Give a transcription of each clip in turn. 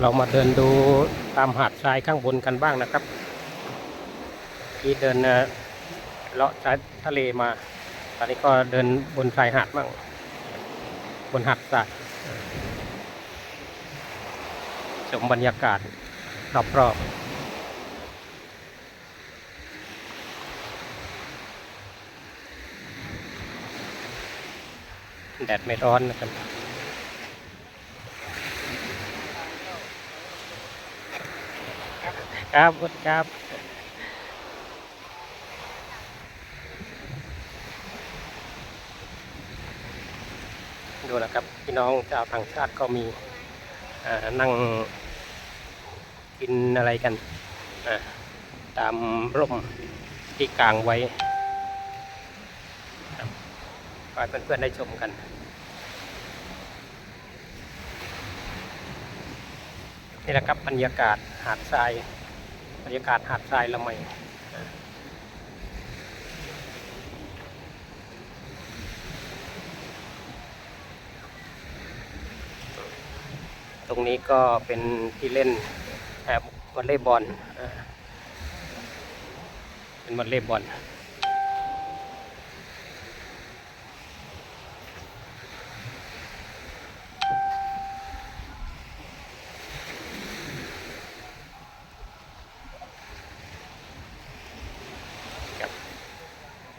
เรามาเดินดูตามหาดทรายข้างบนกันบ้างนะครับที่เดินเลาะชายทะเลมา ตอนนี้ก็เดินบนชายหาดบ้าง บนหาดทรายชมบรรยากาศรอบๆแดดไม่ร้อนนะครับ ครับสวัสดีครับดูนะครับพี่น้องชาวต่างชาติก็มีอ่านั่งกินอะไรกัน ตามร่มที่กลางไว้ครับฝากเพื่อนๆได้ชมกันนี่แหละครับบรรยากาศหาดทราย รรยากาศหาดทรายละไมตรงนี้ก็เป็นที่เล่นแอบวอลเลย์บอลเป็นวอลเลย์บอล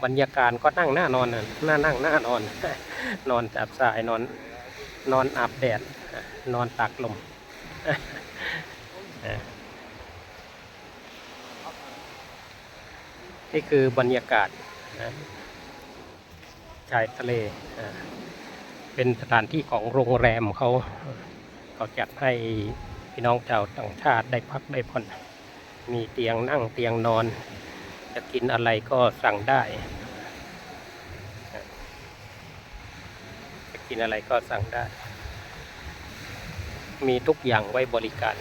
บรรยากาศก็นั่งหน้านอนน่ะหน้านั่งหน้านอน นอนจับสายนอนนอนอาบแดด นอนตากลมนี่คือบรรยากาศชายทะเล เป็นสถานที่ของโรงแรมเขาเขาจัดให้พี่น้องชาวต่างชาติได้พักได้ผ่อนมีเตียงนั่งเตียงนอน จะกินอะไรก็สั่งได้จะกินอะไรก็สั่งได้ มีทุกอย่างไว้บริการ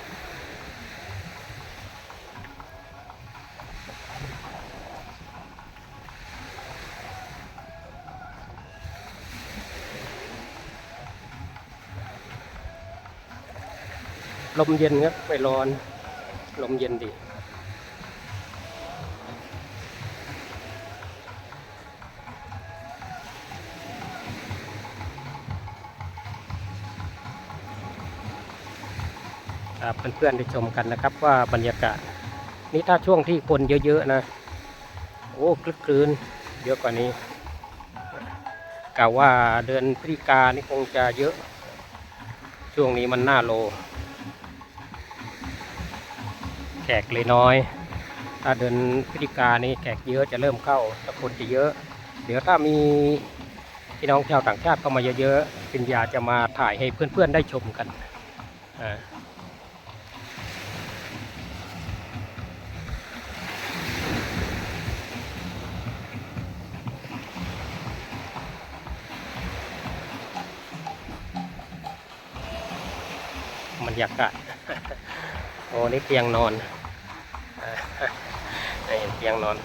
ลมเย็นครับไม่ร้อน ลมเย็นดี ครับเพื่อนๆได้ชมกันนะครับว่าบรรยากาศนี่ถ้าช่วงที่คนเยอะๆนะโอ้คลึกคลื้นเยอะกว่านี้กล่าวว่าเดือนพฤศจิกานี่คงจะเยอะ ช่วงนี้มันหน้าโล แขกเลยน้อย ถ้าเดือนพฤศจิกานี่แขกเยอะจะเริ่มเข้าแต่คนจะเยอะ เดี๋ยวถ้ามีพี่น้องชาวต่างชาติเข้ามาเยอะๆปิญญาจะมาถ่ายให้เพื่อนๆได้ชมกันอ่า บรรยากาศ โอ้นี่เตียงนอนเห็นเตียงนอน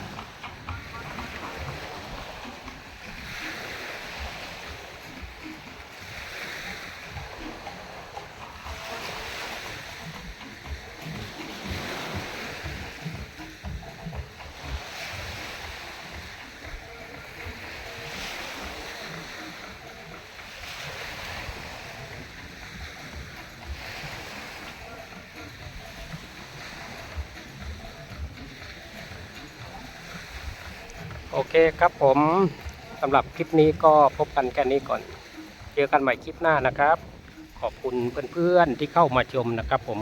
โอเคครับผมสำหรับคลิปนี้ก็พบกันแค่นี้ก่อน เจอกันใหม่คลิปหน้านะครับ ขอบคุณเพื่อนๆที่เข้ามาชมนะครับ ผม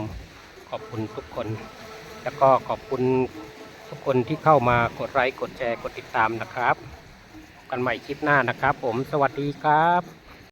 ขอบคุณทุกคน แล้วก็ขอบคุณทุกคนที่เข้ามากดไลค์กดแชร์กดติดตามนะครับพบกันใหม่คลิปหน้านะครับ ผมสวัสดีครับ